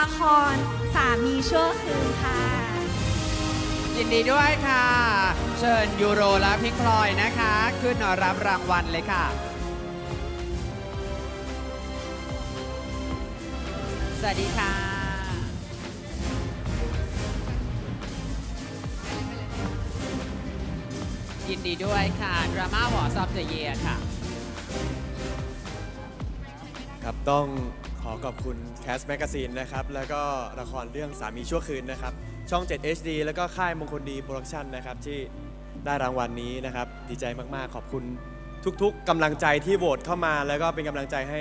ละครสามีชั่วคืนค่ะ ยินดีด้วยค่ะ เชิญยูโรและพิงพลอยนะคะ ขึ้นรับรางวัลเลยค่ะ สวัสดีค่ะยินดีด้วยค่ะ Drama Awards of the Year ค่ะ ครับต้อง ขอขอบคุณ Cast Magazine นะครับ แล้วก็ละครเรื่องสามีชั่วคืนนะครับ ช่อง 7 HD แล้วก็ค่ายมงคลดีโปรดักชันนะครับ ที่ได้รางวัลนี้นะครับ ดีใจมาก ๆ ขอบคุณทุก ๆกำลังใจที่โหวตเข้ามา แล้วก็เป็นกำลังใจให้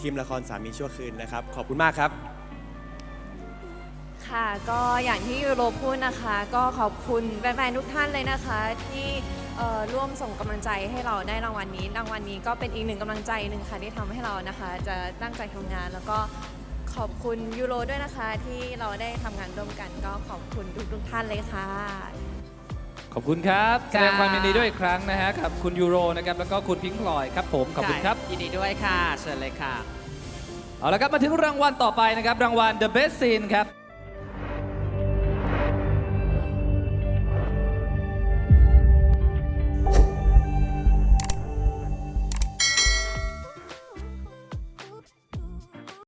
ทีมละครสามีชั่วคืนนะครับ ขอบคุณมากครับ ค่ะก็อย่างที่ยูโรพูดนะคะ ก็ขอบคุณแฟนๆทุกท่านเลยนะคะที่ เอ่อร่วมส่งกำลังใจให้เราได้รางวัลนี้รางวัลนี้ก็เป็นอีกหนึ่งกำลังใจหนึ่งค่ะที่ทำให้เรานะคะ จะตั้งใจทำงานแล้วก็ขอบคุณยูโรด้วยนะคะ ที่เราได้ทำงานร่วมกัน ก็ขอบคุณทุกๆท่านเลยค่ะ ขอบคุณครับแสค่ะดงความยินดีด้วยอีกครั้งนะฮะกับคุณยูโรนะครับแล้วก็คุณพิงค์พลอยครับผมขอบคุณครับ ยินดีด้วยค่ะ เชิญเลยค่ะ เอาละครับมาถึงรางวัลต่อไปนะครับ รางวัล The Best Scene ครับ